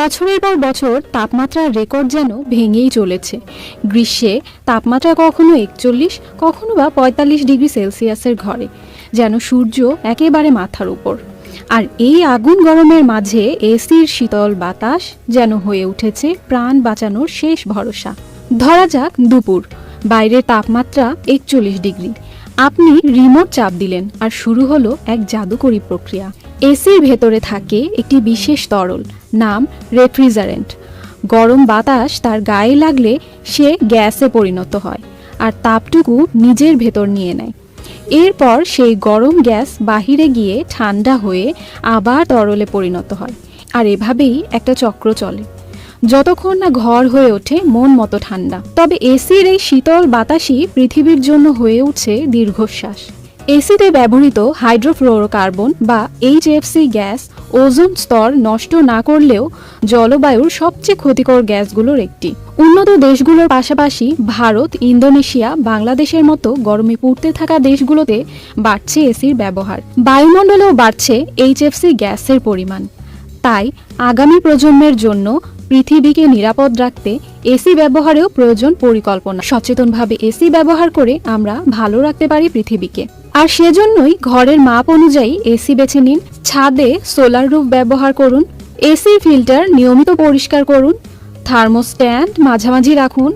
বছরের পর বছর তাপমাত্রার রেকর্ড যেন ভেঙেই চলেছে। গ্রীষ্মে তাপমাত্রা কখনো একচল্লিশ, কখনো বা পঁয়তাল্লিশ ডিগ্রি সেলসিয়াসের ঘরে, যেন সূর্য একেবারে মাথার উপর। আর এই আগুন গরমের মাঝে এসির শীতল বাতাস যেন হয়ে উঠেছে প্রাণ বাঁচানোর শেষ ভরসা। ধরা যাক দুপুর, বাইরের তাপমাত্রা একচল্লিশ ডিগ্রি। আপনি রিমোট চাপ দিলেন আর শুরু হলো এক জাদুকরী প্রক্রিয়া। এসির ভেতরে থাকে একটি বিশেষ তরল, নাম রেফ্রিজারেন্ট। গরম বাতাস তার গায়ে লাগলে সে গ্যাসে পরিণত হয় আর তাপটুকু নিজের ভেতর নিয়ে নেয়। এরপর সেই গরম গ্যাস বাহিরে গিয়ে ঠান্ডা হয়ে আবার তরলে পরিণত হয় আর এভাবেই একটা চক্র চলে। যতক্ষণ না ঘর হয়ে ওঠে মন মতো ঠান্ডা, তবে এসির এই শীতল বাতাসই পৃথিবীর জন্য হয়ে উঠছে দীর্ঘশ্বাস। এসিতে ব্যবহৃত হাইড্রোফ্লোরোকার্বন বা এইচএফসি গ্যাস ওজোন স্তর নষ্ট না করলেও জলবায়ুর সবচেয়ে ক্ষতিকর গ্যাসগুলোর একটি। উন্নত দেশগুলোর পাশাপাশি ভারত, ইন্দোনেশিয়া, বাংলাদেশের মতো গরমে পুড়তে থাকা দেশগুলোতে বাড়ছে এসির ব্যবহার। বায়ুমণ্ডলেও বাড়ছে এইচএফসি গ্যাসের পরিমাণ। তাই আগামী প্রজন্মের জন্য পৃথিবীকে নিরাপদ রাখতে এসি ব্যবহারেও প্রয়োজন পরিকল্পনা। সচেতনভাবে এসি ব্যবহার করে আমরা ভালো রাখতে পারি পৃথিবীকে। আর সেজন্যই ঘরের মাপ অনুযায়ী এসি বেছে নিন, ছাদে সোলার রুফ ব্যবহার করুন এসির ফিল্টার নিয়মিত পরিষ্কার করুন, থার্মোস্ট্যান্ড মাঝামাঝি রাখুন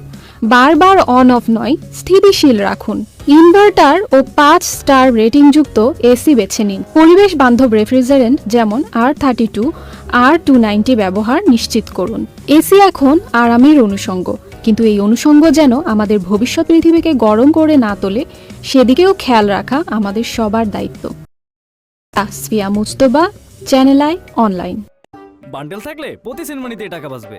বারবার অন অফ নয়, স্থিতিশীল রাখুন। ইনভার্টার ও পাঁচ স্টার রেটিংযুক্ত এসি বেছে নিন। পরিবেশ বান্ধব রেফ্রিজারেন্ট যেমন R thirty two R two ninety ব্যবহার নিশ্চিত করুন। এসি এখন আরামের অনুষঙ্গ, কিন্তু এই অনুষঙ্গ যেন আমাদের ভবিষ্যৎ পৃথিবীকে গরম করে না তোলে, সেদিকেও খেয়াল রাখা আমাদের সবার দায়িত্ব। Tasfia Mustaba channel I online bundle থাকলে প্রতি সেনমানিতে টাকা বাঁচবে।